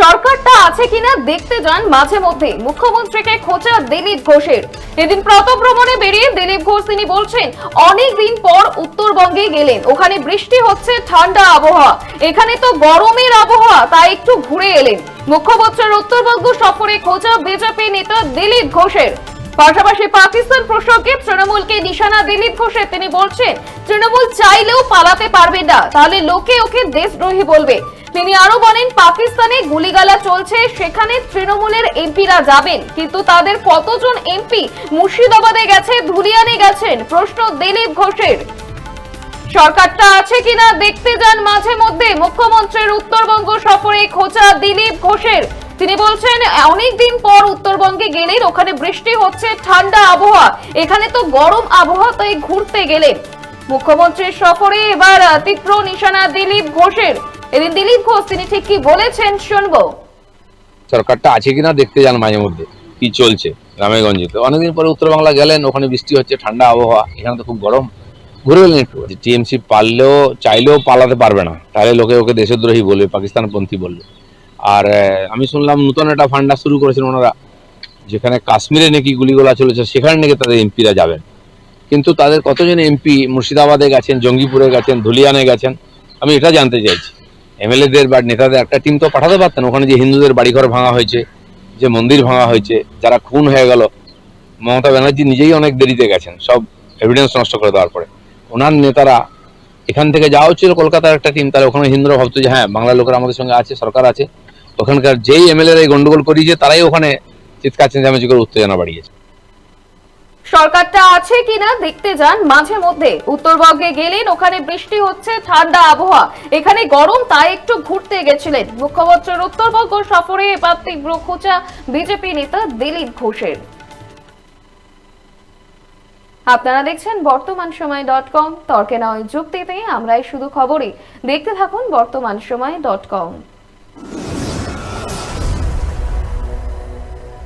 সরকারটা আছে কিনা দেখতে যান মাঝে মধ্যে মুখ্যমন্ত্রীকে খোঁচা দিলীপ ঘোষের। এদিন প্রত ভ্রমণে বেরিয়ে দিলীপ ঘোষ তিনি বলছেন, অনেক দিন পর উত্তরবঙ্গে গেলেন। ওখানে বৃষ্টি হচ্ছে, ঠান্ডা আবহাওয়া। এখানে তো গরমের আবহাওয়া, তাই একটু ঘুরে এলেন। মুখ্যমন্ত্রীর উত্তরবঙ্গ সফরে খোঁচা বিজেপি নেতা দিলীপ ঘোষের। পাশাপাশি পাকিস্তান প্রসঙ্গে তৃণমূলকে নিশানা দিলীপ ঘোষের। তিনি বলছেন, তৃণমূল চাইলেও পালাতে পারবে না, তাহলে লোকে ওকে দেশদ্রোহী বলবে। তিনি আরও বলেন, পাকিস্তানে গুলিগালা চলছে, সেখানে তৃণমূলের এমপিরা যাবেন। কিন্তু তাদের কতজন এমপি মুর্শিদাবাদে গেছে, ধুলিয়ানে গেছেন? প্রশ্ন দিলীপ ঘোষের। সরকারটা আছে কিনা দেখতে যান মাঝে মধ্যে। মুখ্যমন্ত্রীর উত্তরবঙ্গ সফরে খোঁচা দিলীপ ঘোষের। তিনি বলছেন, অনেকদিন পর উত্তরবঙ্গে গেলেন, ওখানে বৃষ্টি হচ্ছে, ঠান্ডা আবহাওয়া। এখানে তো গরম আবহাওয়া, তাই ঘুরতে গেলেন। মুখ্যমন্ত্রীর সফরে এবার, তীব্র নিশানা দিলীপ ঘোষের। এদিন দিলীপ ঘোষ, তিনি ঠিক কি বলেছেন, শুনব। সরকারটা আছে কিনা দেখতে যান মাঝে মধ্যে, কি চলছে গ্রামেগঞ্জে। তো অনেকদিন পরে উত্তর বাংলা গেলেন, ওখানে বৃষ্টি হচ্ছে, ঠান্ডা আবহাওয়া, এখানে তো খুব গরম। ঘুরে এলেন একটু। টিএমসি পারলেও, চাইলেও পালাতে পারবে না। তাহলে লোকে ওকে দেশদ্রোহী বলবে পাকিস্তানপন্থী বলবে আর আমি শুনলাম নতুন একটা ফান্ডা শুরু করেছেন ওনারা, যেখানে কাশ্মীরে নাকি গুলিগোলা চলেছে, সেখানে নাকি তাদের এমপিরা যাবেন। কিন্তু তাদের কতজন এমপি মুর্শিদাবাদে গেছেন, জঙ্গিপুরে গেছেন, ধুলিয়ানে গেছেন, আমি এটা জানতে চাইছি। এমএলএদের বা নেতাদের একটা টিম তো পাঠাতে পারতেন। ওখানে যে হিন্দুদের বাড়িঘর ভাঙা হয়েছে, যে মন্দির ভাঙা হয়েছে, যারা খুন হয়ে গেল, মমতা ব্যানার্জি নিজেই অনেক দেরিতে গেছেন। সব এভিডেন্স নষ্ট করে দেওয়ার পরে। ওনার নেতারা এখান থেকে যাওয়া হচ্ছিল কলকাতার একটা টিম তাহলে ওখানে হিন্দুরা ভাবতো যে হ্যাঁ বাংলার লোকেরা আমাদের সঙ্গে আছে, সরকার আছে। ওখানকার যেই এমএলএ এই গন্ডগোল করিয়েছে, তারাই ওখানে চিৎকার চেঁচামেচি করে উত্তেজনা বাড়িয়েছে। সরকারটা আছে কিনা দেখতে যান মাঝে মধ্যে। উত্তরবঙ্গে গেলেন, ওখানে বৃষ্টি হচ্ছে, ঠান্ডা আবহাওয়া। এখানে গরম, তাই একটু ঘুরতে গেছিলেন। মুখ্যমন্ত্রীর উত্তরবঙ্গ সফরে এবার তীব্র খোঁচা বিজেপি নেতা দিলীপ ঘোষের। আপনারা দেখছেন বর্তমান সময় ডট কম। তর্কে নয় যুক্তিতে আমরাই শুধু খবরই। দেখতে থাকুন বর্তমান সময় ডট কম।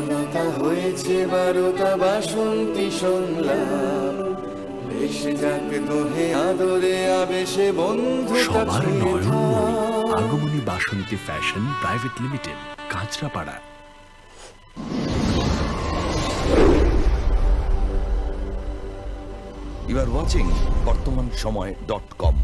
আকুলতা হয়েছে বারোটা বাসন্তী সংলাপ বেশে যাক দোহে আদরে আবেশে বন্ধুতা সবার নয়নমণি আগমনী Basanti fashion private limited Kanchrapara. You are watching বর্তমান সময় ডট কম